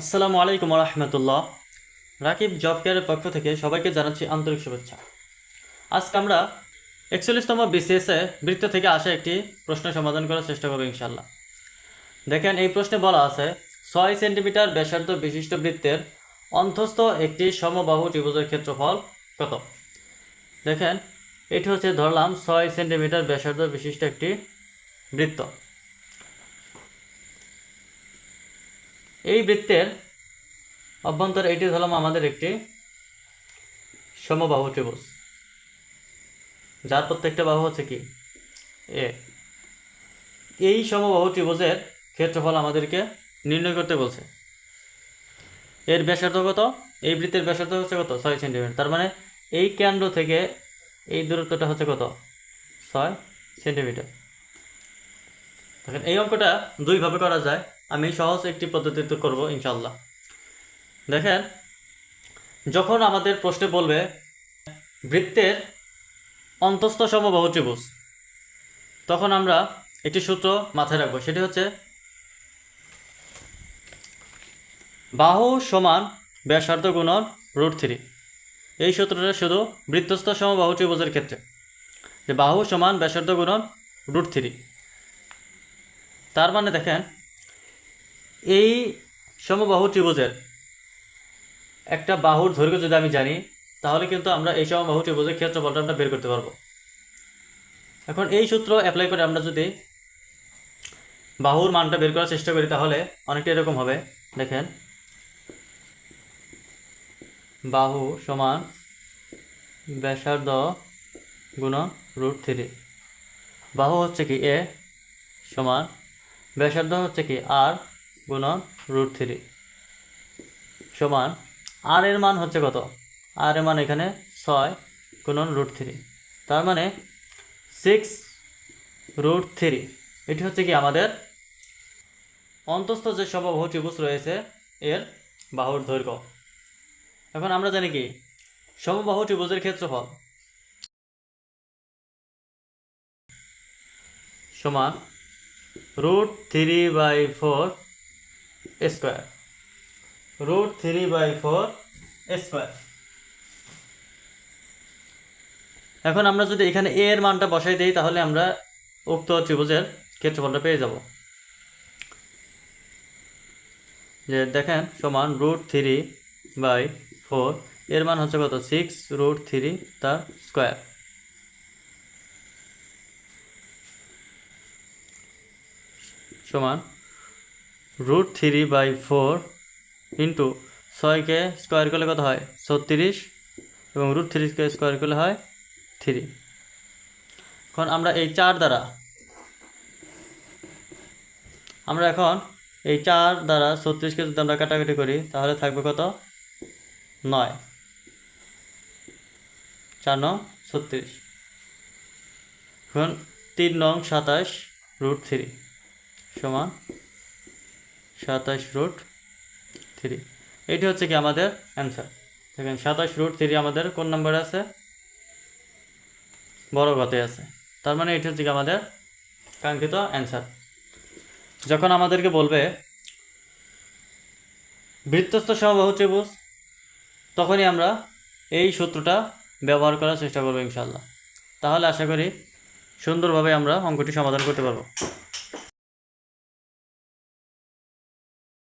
আসসালামু আলাইকুম রহমতুল্লাহ রাকিব জব কেয়ারের পক্ষ থেকে সবাইকে জানাচ্ছি আন্তরিক শুভেচ্ছা। আজকে আমরা একচল্লিশতম বিসিএসে বৃত্ত থেকে আসা একটি প্রশ্ন সমাধান করার চেষ্টা করব ইনশাল্লাহ দেখেন, এই প্রশ্নে বলা আছে, ছয় সেন্টিমিটার ব্যাসার্ধ বিশিষ্ট বৃত্তের অন্তস্থ একটি সমবাহু ত্রিভুজের ক্ষেত্রফল কত? দেখেন, এটি হচ্ছে ধরলাম ছয় সেন্টিমিটার ব্যাসার্ধ বিশিষ্ট একটি বৃত্ত। এই বৃত্তের অভ্যন্তরে এটি ধরলাম আমাদের একটি সমবাহু ত্রিভুজ। যার প্রত্যেকটা বাহু হচ্ছে কি? এ। এই সমবাহু ত্রিভুজের ক্ষেত্রফল আমাদেরকে নির্ণয় করতে বলছে। এর ব্যাসার্ধ কত? এই বৃত্তের ব্যাসার্ধ হচ্ছে কত? ছয় সেন্টিমিটার। তার মানে এই কেন্দ্র থেকে এই দূরত্বটা হচ্ছে কত? ছয় সেন্টিমিটার। দেখেন এই অঙ্কটা দুইভাবে করা যায়। আমি সহজ একটি পদ্ধতিতে করব ইনশাল্লাহ দেখেন, যখন আমাদের প্রশ্নে বলবে, বৃত্তের অন্তস্থ সমবাহু ত্রিভুজ, তখন আমরা একটি সূত্র মাথায় রাখব। সেটি হচ্ছে, বাহু সমান ব্যাসার্ধ গুণন রুট থ্রি। এই সূত্রটা শুধু বৃত্তস্থ সমবাহু ত্রিভুজের ক্ষেত্রে। যে বাহু সমান ব্যাসার্ধ গুণন রুট থ্রি। তার মানে দেখেন, এই সমবাহু ত্রিভুজের একটা বাহুর দৈর্ঘ্য যদি আমি জানি, তাহলে কিন্তু আমরা এই সমবাহু ত্রিভুজের ক্ষেত্রফলটা আমরা বের করতে পারব। এখন এই সূত্র অ্যাপ্লাই করে আমরা যদি বাহুর মানটা বের করার চেষ্টা করি, তাহলে অনেকটা এরকম হবে। দেখেন, বাহু সমান ব্যাসার্ধ গুণ রুট থ্রি। বাহু হচ্ছে কি? এ সমান ব্যাসার্ধ হচ্ছে কি আর গুণন রুট থ্রি সমান আর এর মান হচ্ছে কত? আর এর মান এখানে ছয় গুণন রুট থ্রি তার মানে সিক্স রুট থ্রি এটি হচ্ছে কি আমাদের অন্তস্থ যে সমবাহু ত্রিভুজ রয়েছে এর বাহুর দৈর্ঘ্য। এখন আমরা জানি কি? সমবাহু ত্রিভুজের ক্ষেত্রফল সমান root three by four square root three by four square এখন আমরা যদি এখানে এ এর মানটা বসাই দিই, তাহলে আমরা উক্ত ত্রিভুজের ক্ষেত্রফলটা পেয়ে যাব। যে দেখেন, সমান রুট থ্রি বাই ফোর এর মান হচ্ছে কত? সিক্স রুট থ্রি তার স্কোয়ার সমান root three by four into ছয়কে স্কোয়ার করলে কত হয়? ছত্রিশ এবং রুট থ্রিকে স্কোয়ার করলে হয় থ্রি এখন আমরা এই চার দ্বারা, আমরা এখন এই চার দ্বারা ছত্রিশকে যদি আমরা কাটাকাটি করি, তাহলে থাকবে কত? নয়। চার নং ছত্রিশ। এখন তিন নং সাতাশ রুট থ্রি সমান সাতাশ রুট থ্রি। এটি হচ্ছে কি আমাদের অ্যান্সার দেখেন, সাতাশ রুট থ্রি আমাদের কোন নম্বরে আছে? বড় গতে আছে। তার মানে এটি হচ্ছে কি আমাদের কাঙ্ক্ষিত অ্যান্সার যখন আমাদেরকে বলবে, বৃত্তস্থ সমবাহু ত্রিভুজ, তখনই আমরা এই সূত্রটা ব্যবহার করার চেষ্টা করব ইনশাল্লাহ তাহলে আশা করি সুন্দরভাবে আমরা অঙ্কটি সমাধান করতে পারব।